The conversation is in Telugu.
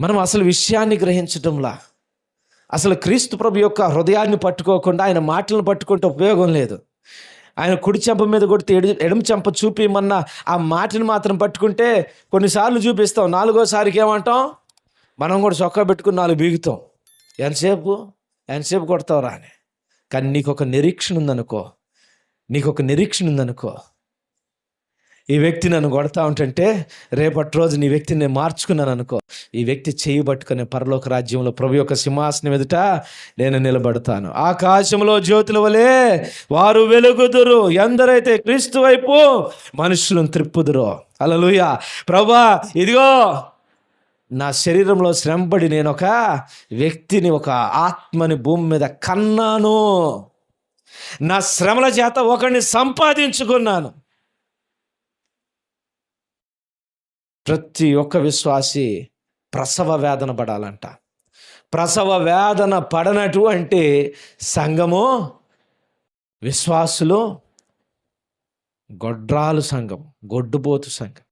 మనం అసలు విషయాన్ని గ్రహించటంలా? అసలు క్రీస్తు ప్రభు యొక్క హృదయాన్ని పట్టుకోకుండా ఆయన మాటలను పట్టుకుంటే ఉపయోగం లేదు. ఆయన కుడి చెంప మీద కొడితే ఎడు ఎడమ చెంప చూపిమన్న ఆ మాటను మాత్రం పట్టుకుంటే కొన్నిసార్లు చూపిస్తాం. నాలుగోసారికి ఏమంటాం? మనం కూడా చొక్కా పెట్టుకుని నాలుగు బీగుతాం. ఎంతసేపు? ఎంతసేపు కొడతావురా అని. కానీ నీకు ఒక నిరీక్షణ ఉందనుకో. నీకు ఒక నిరీక్షణ ఉందనుకో. ఈ వ్యక్తి నన్ను కొడతా ఉంటుంటే రేపటి రోజు నీ వ్యక్తిని నేను మార్చుకున్నాను అనుకో. ఈ వ్యక్తి చేయి పట్టుకునే పరలోక రాజ్యంలో ప్రభు యొక్క సింహాసనం ఎదుట నేను నిలబడతాను. ఆకాశంలో జ్యోతుల వలె వారు వెలుగుదురు. ఎందరైతే క్రీస్తు వైపు మనుషులను త్రిప్పుదురో. అలలుయ ప్రభా ఇదిగో నా శరీరంలో శ్రమపడి నేను ఒక వ్యక్తిని ఒక ఆత్మని భూమి మీద కన్నాను. నా శ్రమల చేత ఒకరిని సంపాదించుకున్నాను. ప్రతి ఒక్క విశ్వాసి ప్రసవ వేదన పడాలంట. ప్రసవ వేదన పడనటువంటి సంఘము విశ్వాసులు గొడ్రాలు సంఘం గొడ్డుపోతు సంఘం.